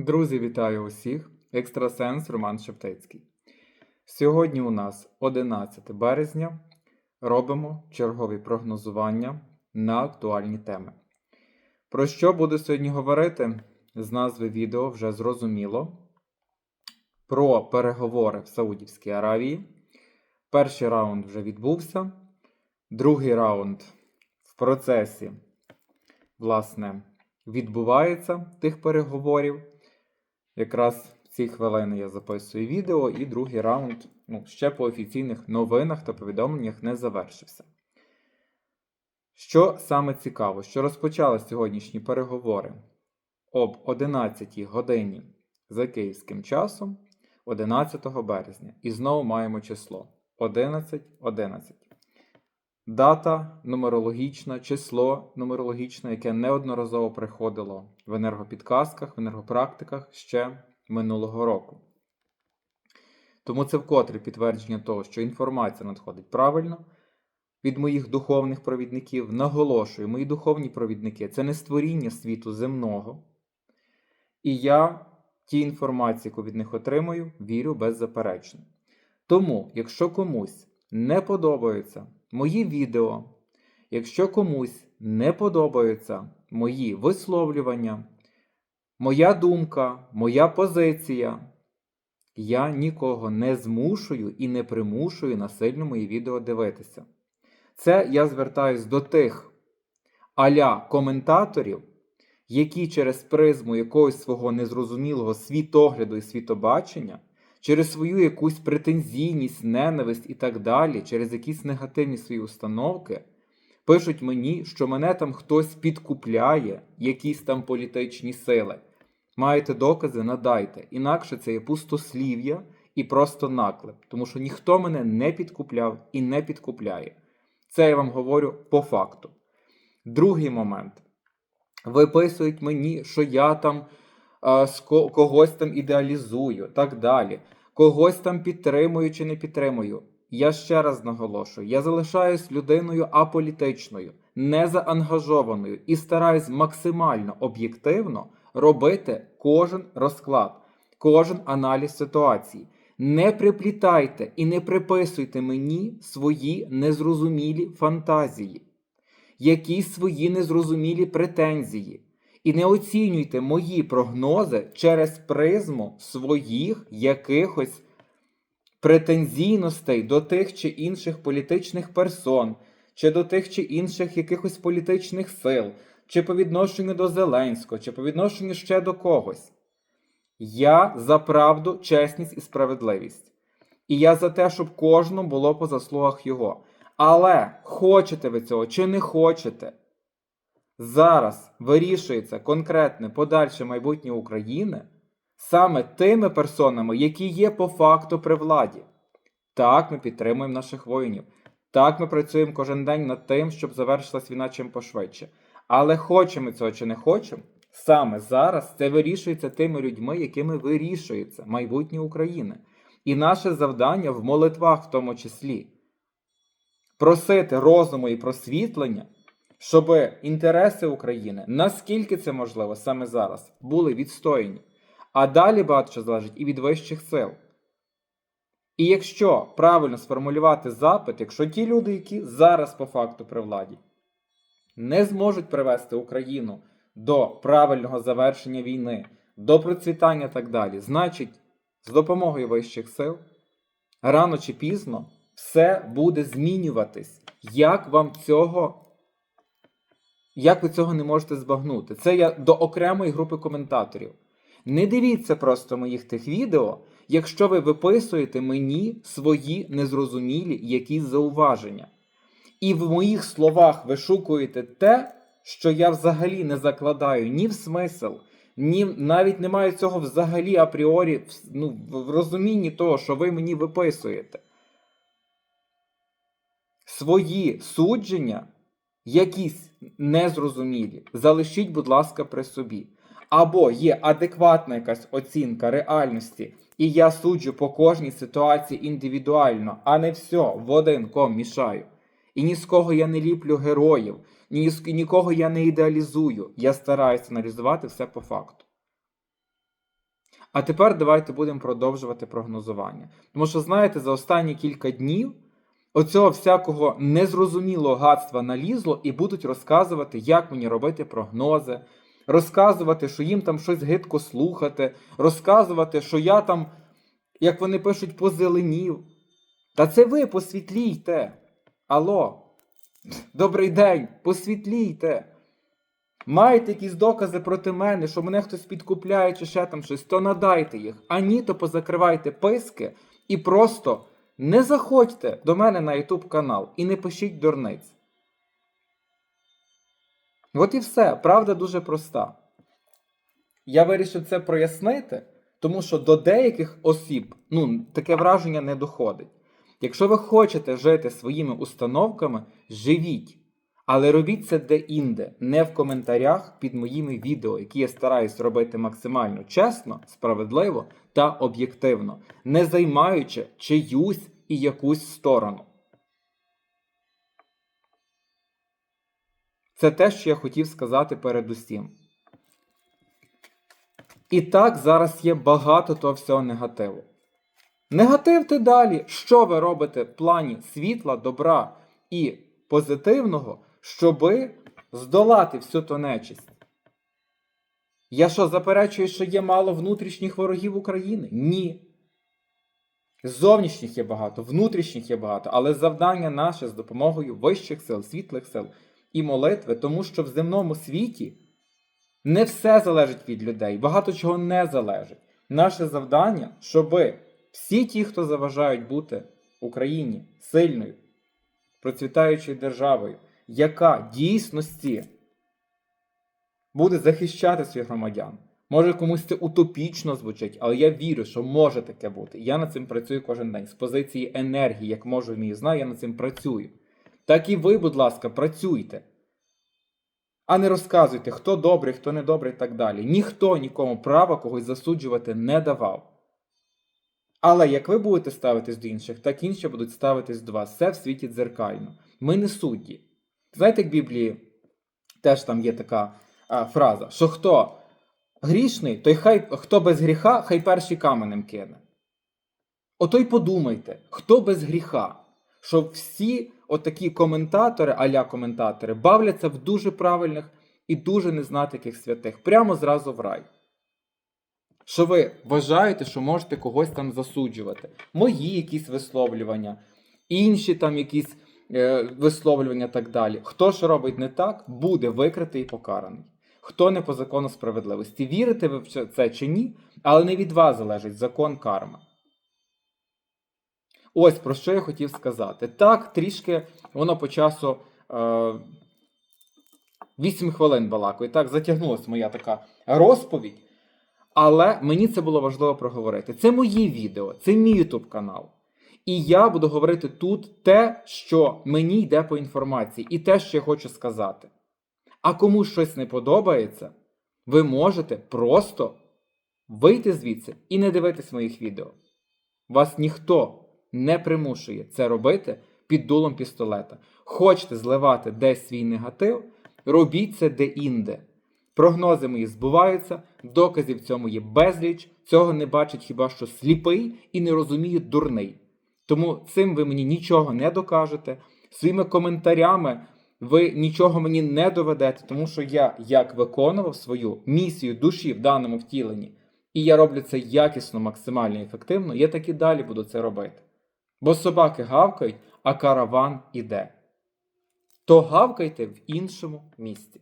Друзі, вітаю усіх! Екстрасенс Роман Шептицький. Сьогодні у нас 11 березня. Робимо чергові прогнозування на актуальні теми. Про що буду сьогодні говорити? З назви відео вже зрозуміло. Про переговори в Саудівській Аравії. Перший раунд вже відбувся. Другий раунд в процесі, власне, відбувається тих переговорів. Якраз в ці хвилини я записую відео, і другий раунд ну, ще по офіційних новинах та повідомленнях не завершився. Що саме цікаво, що розпочали сьогоднішні переговори об 11 годині за київським часом 11 березня. І знову маємо число 11.11. 11. Дата нумерологічна, число нумерологічне, яке неодноразово приходило в енергопідказках, в енергопрактиках ще минулого року. Тому це вкотре підтвердження того, що інформація надходить правильно від моїх духовних провідників. Наголошую, мої духовні провідники це не створіння світу земного. І я ті інформації, яку від них отримую, вірю беззаперечно. Тому, якщо комусь не подобаються мої відео, якщо комусь не подобаються мої висловлювання, моя думка, моя позиція, я нікого не змушую і не примушую насильно мої відео дивитися. Це я звертаюсь до тих аля коментаторів, які через призму якогось свого незрозумілого світогляду і світобачення через свою якусь претензійність, ненависть і так далі, через якісь негативні свої установки, пишуть мені, що мене там хтось підкупляє, якісь там політичні сили. Маєте докази, надайте. Інакше це є пустослів'я і просто наклеп, тому що ніхто мене не підкупляв і не підкупляє. Це я вам говорю по факту. Другий момент. Виписують мені, що я там когось там ідеалізую, так далі. Когось там підтримую чи не підтримую. Я ще раз наголошую: я залишаюсь людиною аполітичною, незаангажованою і стараюсь максимально об'єктивно робити кожен розклад, кожен аналіз ситуації. Не приплітайте і не приписуйте мені свої незрозумілі фантазії, якісь свої незрозумілі претензії. І не оцінюйте мої прогнози через призму своїх якихось претензійностей до тих чи інших політичних персон, чи до тих чи інших якихось політичних сил, чи по відношенню до Зеленського, чи по відношенню ще до когось. Я за правду, чесність і справедливість. І я за те, щоб кожному було по заслугах його. Але хочете ви цього чи не хочете? Зараз вирішується конкретне подальше майбутнє України саме тими персонами, які є по факту при владі. Так, ми підтримуємо наших воїнів. Так, ми працюємо кожен день над тим, щоб завершилась війна чим пошвидше. Але хочемо цього чи не хочемо, саме зараз це вирішується тими людьми, якими вирішується майбутнє України. І наше завдання в молитвах в тому числі просити розуму і просвітлення щоб інтереси України, наскільки це можливо саме зараз, були відстояні. А далі багато що залежить і від вищих сил. І якщо правильно сформулювати запит, якщо ті люди, які зараз по факту при владі, не зможуть привести Україну до правильного завершення війни, до процвітання і так далі, значить, з допомогою вищих сил, рано чи пізно все буде змінюватись. Як вам цього як ви цього не можете збагнути? Це я до окремої групи коментаторів. Не дивіться просто моїх тих відео, якщо ви виписуєте мені свої незрозумілі якісь зауваження. І в моїх словах вишукуєте те, що я взагалі не закладаю ні в смисл, ні навіть не маю цього взагалі апріорі ну, в розумінні того, що ви мені виписуєте. Свої судження якісь незрозумілі, залишіть, будь ласка, при собі. Або є адекватна якась оцінка реальності, і я суджу по кожній ситуації індивідуально, а не все в один ком мішаю. І ні з кого я не ліплю героїв, ні з нікого я не ідеалізую. Я стараюся аналізувати все по факту. А тепер давайте будемо продовжувати прогнозування. Тому що, знаєте, за останні кілька днів оцього всякого незрозумілого гадства налізло і будуть розказувати, як мені робити прогнози, розказувати, що їм там щось гидко слухати, розказувати, що я там, як вони пишуть, позеленів. Та це ви посвітлійте. Алло, добрий день, посвітлійте. Маєте якісь докази проти мене, що мене хтось підкупляє чи ще там щось, то надайте їх. А ні, то позакривайте писки і просто не заходьте до мене на YouTube канал і не пишіть дурниць. От і все. Правда дуже проста. Я вирішив це прояснити, тому що до деяких осіб ну, таке враження не доходить. Якщо ви хочете жити своїми установками, живіть. Але робіть це де-інде, не в коментарях під моїми відео, які я стараюсь робити максимально чесно, справедливо та об'єктивно, не займаючи чиюсь і якусь сторону. Це те, що я хотів сказати передусім. І так зараз є багато того всього негативу. Негативте далі, що ви робите в плані світла, добра і позитивного, щоби здолати всю ту нечисть. Я що, заперечую, що є мало внутрішніх ворогів України? Ні. Зовнішніх є багато, внутрішніх є багато, але завдання наше з допомогою вищих сил, світлих сил і молитви, тому що в земному світі не все залежить від людей, багато чого не залежить. Наше завдання, щоби всі ті, хто заважають бути Україні сильною, процвітаючою державою, яка дійсності буде захищати своїх громадян. Може комусь це утопічно звучить, але я вірю, що може таке бути. Я над цим працюю кожен день. З позиції енергії, як можу вмію, знаю, я над цим працюю. Так і ви, будь ласка, працюйте. А не розказуйте, хто добрий, хто не добрий і так далі. Ніхто нікому права когось засуджувати не давав. Але як ви будете ставитись до інших, так інші будуть ставитись до вас. Все в світі дзеркально. Ми не судді. Знаєте, як в Біблії теж там є така а, фраза, що хто грішний, той хай хто без гріха, хай перший каменем кине. Ото й подумайте, хто без гріха, що всі отакі коментатори, аля коментатори, бавляться в дуже правильних і дуже незнатиких святих, прямо зразу в рай. Що ви вважаєте, що можете когось там засуджувати? Мої якісь висловлювання, інші там якісь е, висловлювання так далі. Хто ж робить не так, буде викритий і покараний. Хто не по закону справедливості. Вірите ви в це чи ні, але не від вас залежить закон карми. Ось про що я хотів сказати. Так, трішки воно по часу е, 8 хвилин балакаю. Так, затягнулася моя така розповідь. Але мені це було важливо проговорити. Це мої відео, це мій YouTube канал. І я буду говорити тут те, що мені йде по інформації, і те, що я хочу сказати. А кому щось не подобається, ви можете просто вийти звідси і не дивитись моїх відео. Вас ніхто не примушує це робити під дулом пістолета. Хочете зливати десь свій негатив, робіть це де-інде. Прогнози мої збуваються, доказів цьому є безліч, цього не бачить хіба що сліпий і не розуміє дурний. Тому цим ви мені нічого не докажете. Своїми коментарями ви нічого мені не доведете, тому що я як виконував свою місію душі в даному втіленні, і я роблю це якісно, максимально ефективно, я так і далі буду це робити. Бо собаки гавкають, а караван іде. То гавкайте в іншому місці.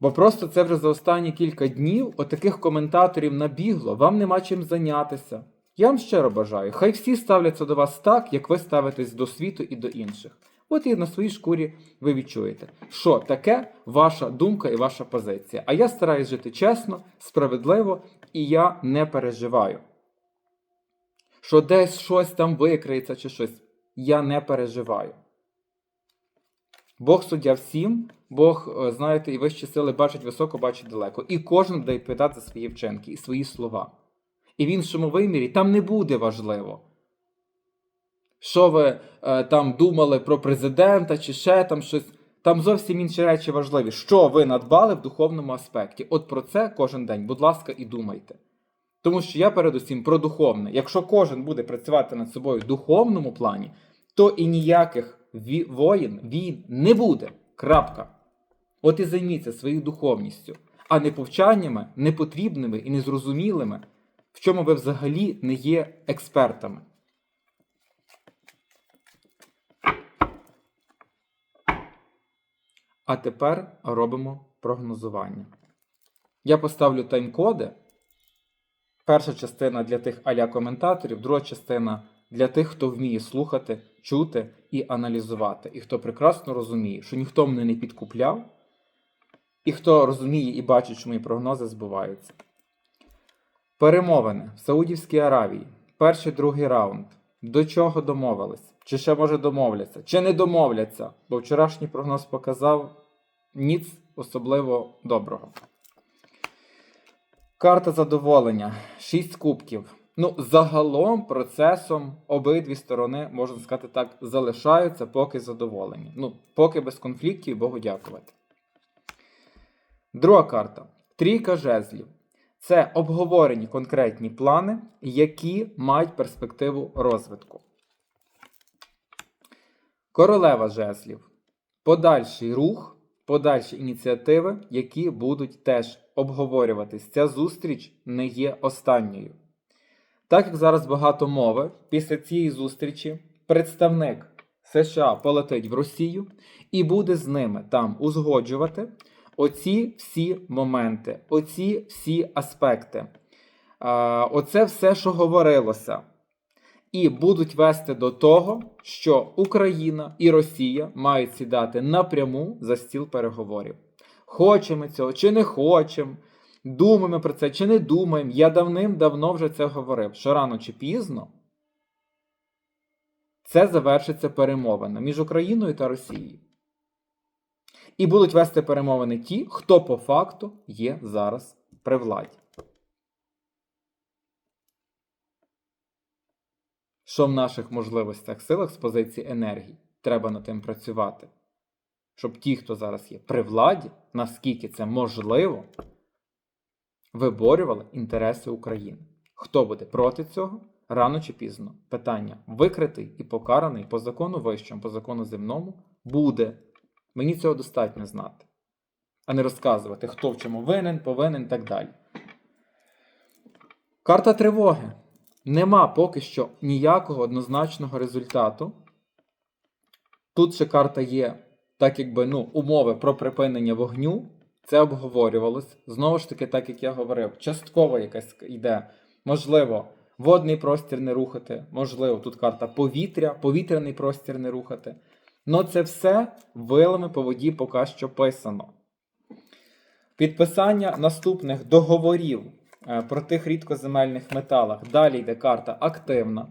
Бо просто це вже за останні кілька днів отаких коментаторів набігло, вам нема чим зайнятися. Я вам щиро бажаю, хай всі ставляться до вас так, як ви ставитесь до світу і до інших. От і на своїй шкурі ви відчуєте, що таке ваша думка і ваша позиція. А я стараюсь жити чесно, справедливо, і я не переживаю. Що десь щось там викриється чи щось. Я не переживаю. Бог суддя всім, Бог, е, знаєте, і вищі сили бачить високо, бачить далеко. І кожен буде відповідати за свої вчинки і свої слова. І в іншому вимірі там не буде важливо. Що ви е, там думали про президента чи ще там щось. Там зовсім інші речі важливі. Що ви надбали в духовному аспекті? От про це кожен день, будь ласка, і думайте. Тому що я передусім про духовне. Якщо кожен буде працювати над собою в духовному плані, то і ніяких ві- воїн, війн не буде. Крапка. От і займіться своєю духовністю, а не повчаннями непотрібними і незрозумілими, в чому ви взагалі не є експертами. А тепер робимо прогнозування. Я поставлю тайм-коди. Перша частина для тих аля коментаторів, друга частина для тих, хто вміє слухати, чути і аналізувати, і хто прекрасно розуміє, що ніхто мене не підкупляв, і хто розуміє і бачить, що мої прогнози збуваються. Перемовини в Саудівській Аравії. Перший другий раунд. До чого домовились? Чи ще може домовляться? Чи не домовляться? Бо вчорашній прогноз показав ніц особливо доброго. Карта задоволення. Шість кубків. Ну, загалом процесом обидві сторони, можна сказати так, залишаються поки задоволені. Ну, поки без конфліктів, Богу дякувати. Друга карта. Трійка жезлів. Це обговорені конкретні плани, які мають перспективу розвитку. Королева жезлів. Подальший рух, подальші ініціативи, які будуть теж обговорюватись. Ця зустріч не є останньою. Так як зараз багато мови, після цієї зустрічі представник США полетить в Росію і буде з ними там узгоджувати оці всі моменти, оці всі аспекти. Оце все, що говорилося. І будуть вести до того, що Україна і Росія мають сідати напряму за стіл переговорів. Хочемо цього чи не хочемо, думаємо про це чи не думаємо. Я давним-давно вже це говорив, що рано чи пізно це завершиться перемовина між Україною та Росією. І будуть вести перемовини ті, хто по факту є зараз при владі. Що в наших можливостях силах з позиції енергії, треба над тим працювати. Щоб ті, хто зараз є при владі, наскільки це можливо, виборювали інтереси України. Хто буде проти цього? Рано чи пізно питання викритий і покараний по закону вищому, по закону земному буде. Мені цього достатньо знати, а не розказувати, хто в чому винен, повинен і так далі. Карта тривоги. Нема поки що ніякого однозначного результату. Тут ще карта є, так якби ну, умови про припинення вогню. Це обговорювалось. Знову ж таки, так як я говорив, частково якась йде. Можливо, водний простір не рухати, можливо, тут карта повітря, повітряний простір не рухати. Ну це все вилами по воді поки що писано. Підписання наступних договорів е, про тих рідкоземельних металах. Далі йде карта активна.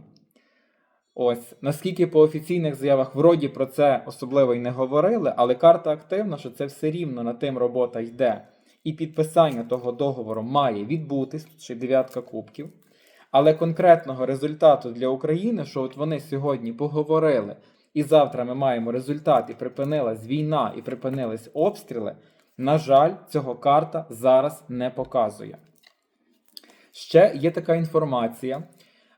Ось, наскільки по офіційних заявах вроді про це особливо й не говорили, але карта активна, що це все рівно на тим робота йде. І підписання того договору має відбутись, ще дев'ятка кубків. Але конкретного результату для України, що от вони сьогодні поговорили, і завтра ми маємо результат, і припинилась війна, і припинились обстріли, на жаль, цього карта зараз не показує. Ще є така інформація,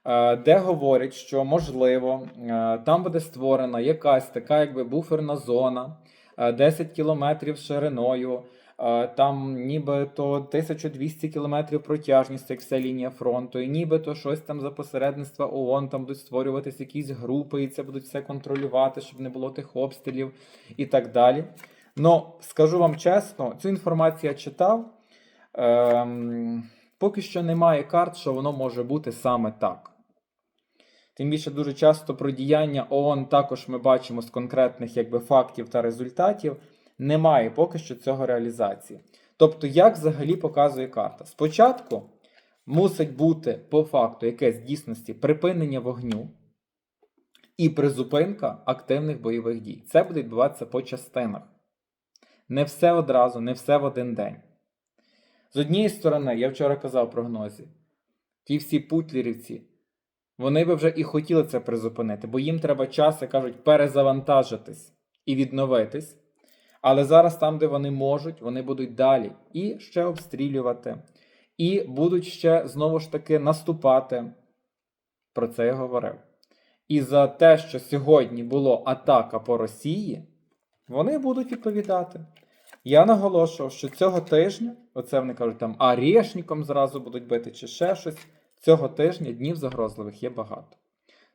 е, де говорять, що можливо е, там буде створена якась така, якби буферна зона, е, 10 кілометрів шириною. Е, Там нібито 1200 кілометрів протяжність, як вся лінія фронту, і нібито щось там за посередництва ООН, там будуть створюватись якісь групи, і це будуть все контролювати, щоб не було тих обстрілів і так далі. Ну, скажу вам чесно, цю інформацію я читав. Ем, поки що немає карт, що воно може бути саме так. Тим більше дуже часто про діяння ООН також ми бачимо з конкретних якби, фактів та результатів. Немає поки що цього реалізації. Тобто, як взагалі показує карта? Спочатку мусить бути по факту якесь дійсності припинення вогню і призупинка активних бойових дій. Це буде відбуватися по частинах. Не все одразу, не все в один день. З однієї сторони, я вчора казав в прогнозі, ті всі путлерівці, вони би вже і хотіли це призупинити, бо їм треба час, як кажуть, перезавантажитись і відновитись. Але зараз там, де вони можуть, вони будуть далі і ще обстрілювати, і будуть ще знову ж таки наступати. Про це я говорив. І за те, що сьогодні було атака по Росії, вони будуть відповідати. Я наголошував, що цього тижня, оце вони кажуть, там арешником зразу будуть бити чи ще щось. Цього тижня днів загрозливих є багато.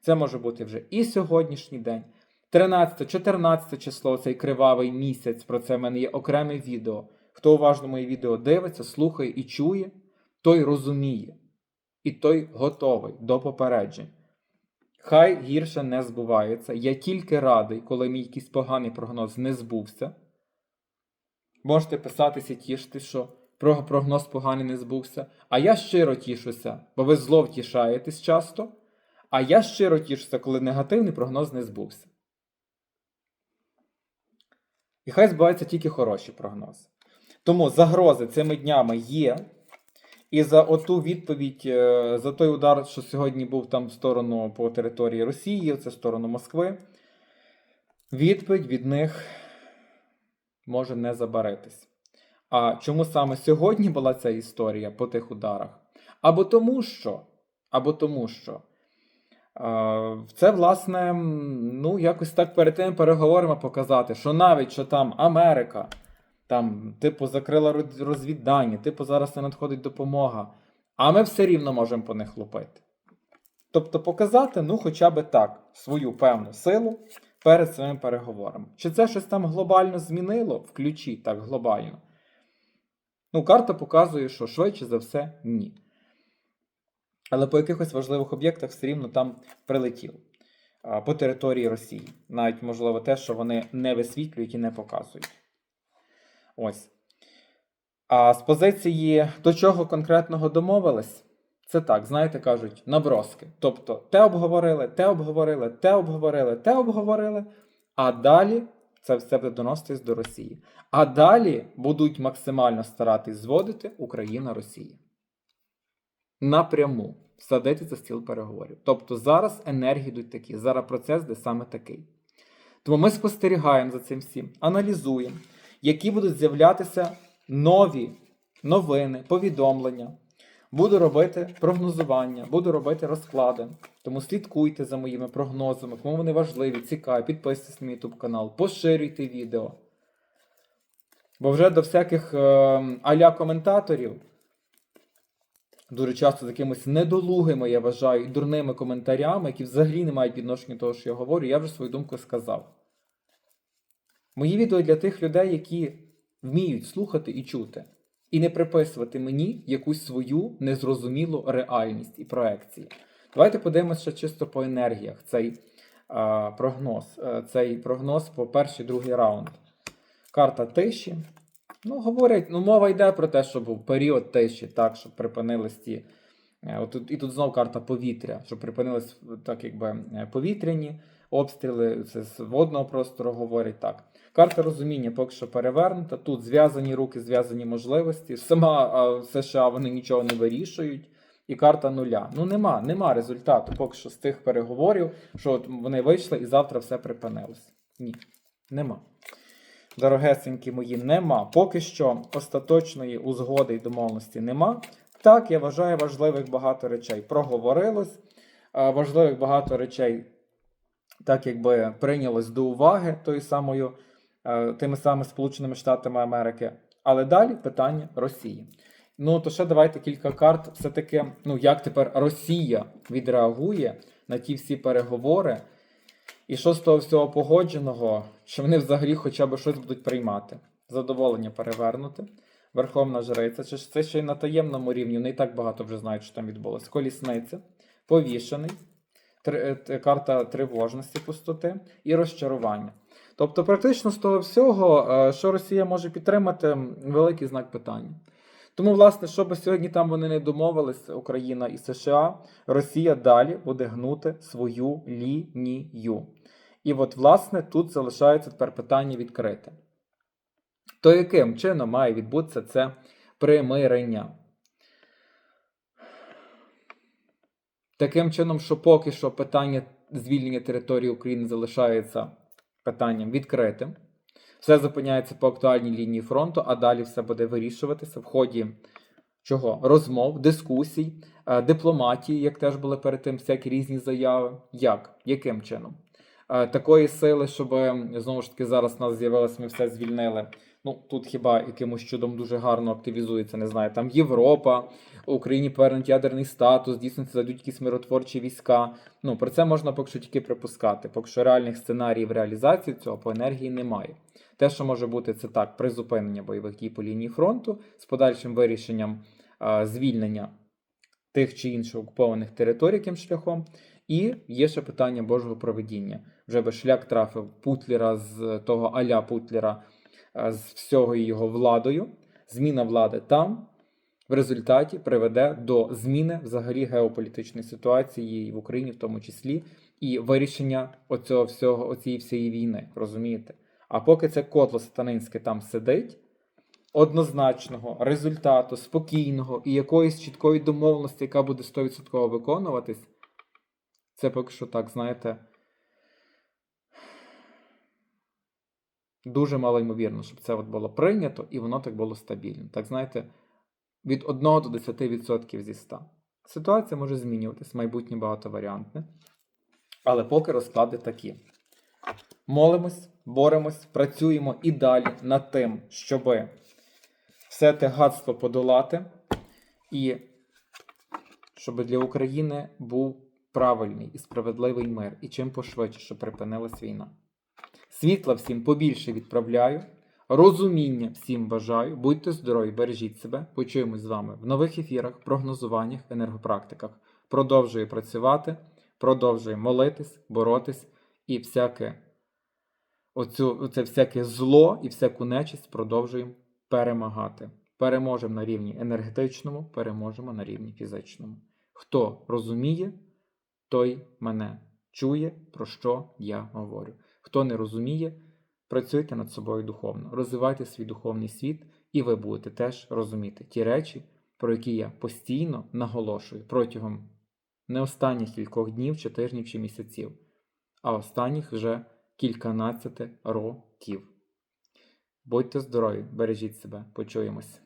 Це може бути вже і сьогоднішній день, 13-14 число, цей кривавий місяць. Про це в мене є окреме відео. Хто уважно мої відео дивиться, слухає і чує, той розуміє. І той готовий до попереджень. Хай гірше не збувається. Я тільки радий, коли мій якийсь поганий прогноз не збувся. Можете писатися, тішити, що прогноз поганий не збувся. А я щиро тішуся, бо ви зло втішаєтесь часто. А я щиро тішуся, коли негативний прогноз не збувся. І хай збуваються тільки хороші прогнози. Тому загрози цими днями є. І за оту відповідь, е, за той удар, що сьогодні був там в сторону по території Росії, це в сторону Москви, відповідь від них може не забаритись. А чому саме сьогодні була ця історія по тих ударах? Або тому що, або тому що це, власне, ну, якось так перед тими переговорами показати, що навіть що там Америка, там, типу, закрила роз- розвіддання, типу, зараз не надходить допомога, а ми все рівно можемо по них лупити. Тобто показати, ну, хоча б так, свою певну силу перед своїми переговорами. Чи це щось там глобально змінило в ключі так глобально? Ну, карта показує, що швидше за все ні. Але по якихось важливих об'єктах все рівно там прилетіло по території Росії. Навіть, можливо, те, що вони не висвітлюють і не показують. Ось. А з позиції до чого конкретного домовились, це так, знаєте, кажуть, наброски. Тобто, те обговорили, те обговорили, те обговорили, те обговорили, а далі це все буде доноситись до Росії. А далі будуть максимально старатись зводити Україна Росія. Напряму садити за стіл переговорів. Тобто зараз енергії йдуть такі, зараз процес де саме такий. Тому ми спостерігаємо за цим всім, аналізуємо, які будуть з'являтися нові новини, повідомлення. Буду робити прогнозування, буду робити розклади. Тому слідкуйте за моїми прогнозами, кому вони важливі, цікаві. Підписуйтесь на мій YouTube канал, поширюйте відео. Бо вже до всяких е, аля коментаторів, дуже часто з якимись недолугими, я вважаю, і дурними коментарями, які взагалі не мають відношення до того, що я говорю, я вже свою думку сказав. Мої відео для тих людей, які вміють слухати і чути, і не приписувати мені якусь свою незрозумілу реальність і проекції. Давайте подивимося чисто по енергіях цей а, прогноз. Е, Цей прогноз по перший другий раунд. Карта тиші. Ну, говорять, ну, мова йде про те, що був період тиші, так, щоб припинились ті. е, От, і тут знову карта повітря, щоб припинились так, якби е, повітряні обстріли, це з водного простору говорять так. Карта розуміння поки що перевернута. Тут зв'язані руки, зв'язані можливості. Сама США вони нічого не вирішують. І карта нуля. Ну нема, нема результату поки що з тих переговорів, що от вони вийшли і завтра все припинилось. Ні, нема. Дорогесенькі мої, нема. Поки що остаточної узгоди й домовленості нема. Так, я вважаю, важливих багато речей проговорилось, важливих багато речей, так якби прийнялось до уваги тою самою, е, тими самими Сполученими Штатами Америки. Але далі питання Росії. Ну, то ще давайте кілька карт. Все-таки, ну як тепер Росія відреагує на ті всі переговори, і що з того всього погодженого, чи вони взагалі хоча б щось будуть приймати? Задоволення перевернути. Верховна жриця, чи це ще й на таємному рівні, не і так багато вже знають, що там відбулося. Колісниця, повішений, три- е, карта тривожності, пустоти і розчарування. Тобто, практично з того всього, е, що Росія може підтримати, великий знак питання. Тому, власне, що би сьогодні там вони не домовились, Україна і США, Росія далі буде гнути свою лінію. І от, власне, тут залишається тепер питання відкрите. То яким чином має відбутися це примирення? Таким чином, що поки що питання звільнення території України залишається питанням відкритим. Все зупиняється по актуальній лінії фронту, а далі все буде вирішуватися в ході чого? Розмов, дискусій, е, дипломатії, як теж були перед тим всякі різні заяви. Як? Яким чином? Е, Такої сили, щоб знову ж таки зараз у нас з'явилось, ми все звільнили. Ну тут хіба якимось чудом дуже гарно активізується, не знаю, там Європа, Україні повернуть ядерний статус, дійсно це зайдуть якісь миротворчі війська. Ну про це можна поки що тільки припускати, поки що реальних сценаріїв реалізації цього по енергії немає. Те, що може бути, це так, призупинення бойових дій по лінії фронту з подальшим вирішенням а, звільнення тих чи інших окупованих територій яким шляхом. І є ще питання Божого проведіння. Вже би шлях трафив Путлера з того аля Путлера а, з всього його владою. Зміна влади там в результаті приведе до зміни взагалі геополітичної ситуації в Україні, в тому числі, і вирішення оцього всього, оцієї всієї війни. Розумієте? А поки це котло сатанинське там сидить, однозначного результату, спокійного і якоїсь чіткої домовленості, яка буде 100% виконуватись, це поки що так, знаєте. Дуже мало ймовірно, щоб це от було прийнято і воно так було стабільно. Так, знаєте, від 1 до 10% зі 100. Ситуація може змінюватись, майбутнє багатоваріантне. Але поки розклади такі. Молимось, боремось, працюємо і далі над тим, щоб все те гадство подолати, і щоб для України був правильний і справедливий мир, і чим пошвидше, щоб припинилась війна. Світла всім побільше відправляю, розуміння всім бажаю. Будьте здорові, бережіть себе. Почуємось з вами в нових ефірах, прогнозуваннях, енергопрактиках. Продовжую працювати, продовжую молитись, боротись і всяке оцю, це всяке зло і всяку нечисть продовжуємо перемагати. Переможемо на рівні енергетичному, переможемо на рівні фізичному. Хто розуміє, той мене чує, про що я говорю. Хто не розуміє, працюйте над собою духовно, розвивайте свій духовний світ, і ви будете теж розуміти ті речі, про які я постійно наголошую протягом не останніх кількох днів, чи тижнів чи місяців, а останніх вже кільканадцяти років. Будьте здорові, бережіть себе, почуємось.